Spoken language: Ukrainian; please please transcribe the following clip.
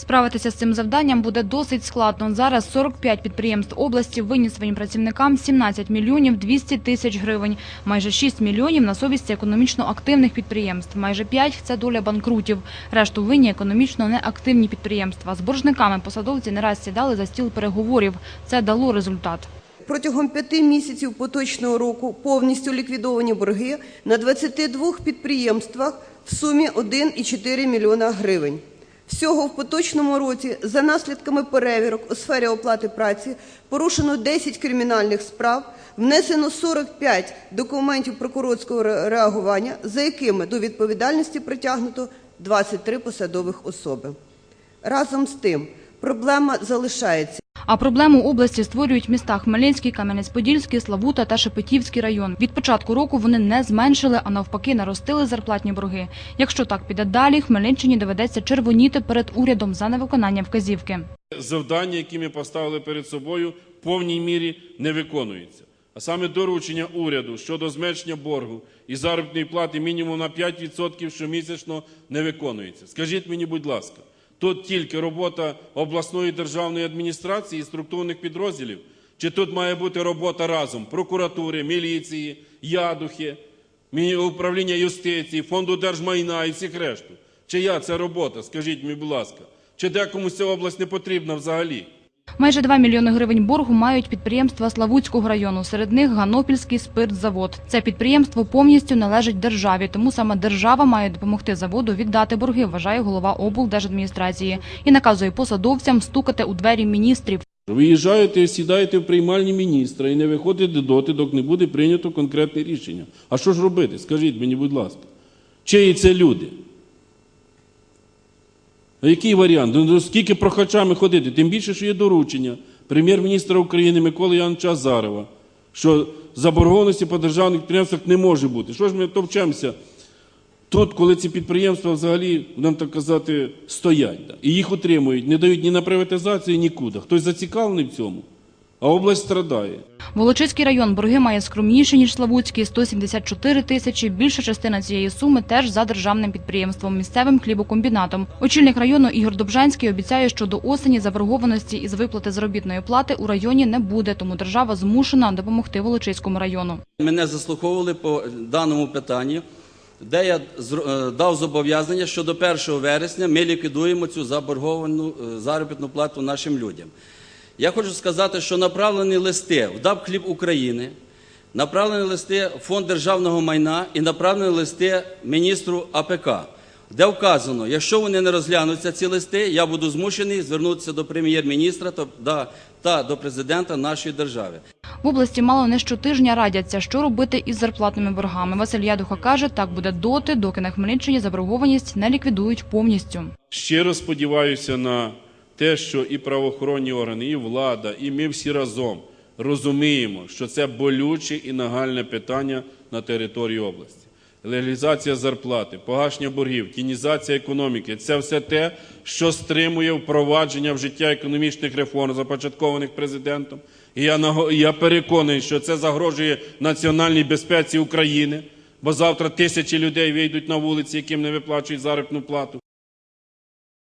Справитися з цим завданням буде досить складно. Зараз 45 підприємств області винні своїм працівникам 17 мільйонів 200 тисяч гривень. Майже 6 мільйонів на совісті економічно активних підприємств. Майже 5 – це доля банкрутів. Решту винні економічно неактивні підприємства. З боржниками посадовці не раз сідали за стіл переговорів. Це дало результат. Протягом п'яти місяців поточного року повністю ліквідовані борги на 22 підприємствах в сумі 1,4 мільйона гривень. Всього в поточному році за наслідками перевірок у сфері оплати праці порушено 10 кримінальних справ, внесено 45 документів прокурорського реагування, за якими до відповідальності притягнуто 23 посадових особи. Разом з тим, проблема залишається. А проблему області створюють міста Хмельницький, Кам'янець-Подільський, Славута та Шепетівський район. Від початку року вони не зменшили, а навпаки наростили зарплатні борги. Якщо так піде далі, Хмельниччині доведеться червоніти перед урядом за невиконання вказівки. завдання, які ми поставили перед собою, в повній мірі не виконується. А саме доручення уряду щодо зменшення боргу і заробітної плати мінімум на 5% щомісячно не виконується. Скажіть мені, будь ласка, тут тільки робота обласної державної адміністрації і структурних підрозділів, чи тут має бути робота разом прокуратури, міліції, ядухи, управління юстиції, фонду держмайна і всіх решту? Чия це робота? Скажіть мені, будь ласка. Чи декомусь ця область не потрібна взагалі? Майже 2 мільйони гривень боргу мають підприємства Славутського району. Серед них Ганопільський спиртзавод. Це підприємство повністю належить державі, тому саме держава має допомогти заводу віддати борги, вважає голова облдержадміністрації. І наказує посадовцям стукати у двері міністрів. Виїжджаєте, сідаєте в приймальні міністра і не виходите доти, доки не буде прийнято конкретне рішення. А що ж робити? Скажіть мені, будь ласка. Чиї це люди? Який варіант? Ну, скільки прохачами ходити? Тим більше, що є доручення прем'єр-міністра України Миколи Яновича Азарова, що заборгованості по державних підприємствах не може бути. Що ж ми товчемося тут, коли ці підприємства взагалі, будемо так казати, стоять. да, І їх утримують, не дають ні на приватизацію, нікуди. Хтось зацікавлений в цьому, а область страдає. Волочиський район борги має скромніші, ніж Славутський – 174 тисячі. Більша частина цієї суми теж за державним підприємством – місцевим хлібокомбінатом. Очільник району Ігор Добжанський обіцяє, що до осені заборгованості із виплати заробітної плати у районі не буде, тому держава змушена допомогти Волочиському району. Мене заслуховували по даному питанні, де я е, дав зобов'язання, що до 1 вересня ми ліквідуємо цю заборговану е, заробітну плату нашим людям. Я хочу сказати, що направлені листи в ДАБ «Хліб України», направлені листи в Фонд державного майна і направлені листи міністру АПК, де вказано, якщо вони не розглянуться ці листи, я буду змушений звернутися до прем'єр-міністра та- до президента нашої держави. В області мало не щотижня радяться, що робити із зарплатними боргами. Василь Ядуха каже, так буде доти, доки на Хмельниччині заборгованість не ліквідують повністю. Щиро сподіваюся на те, що і правоохоронні органи, і влада, і ми всі разом розуміємо, що це болюче і нагальне питання на території області. Легалізація зарплати, погашення боргів, тінізація економіки це все те, що стримує впровадження в життя економічних реформ, започаткованих президентом. І я, переконаний, що це загрожує національній безпеці України, бо завтра тисячі людей вийдуть на вулиці, яким не виплачують заробітну плату.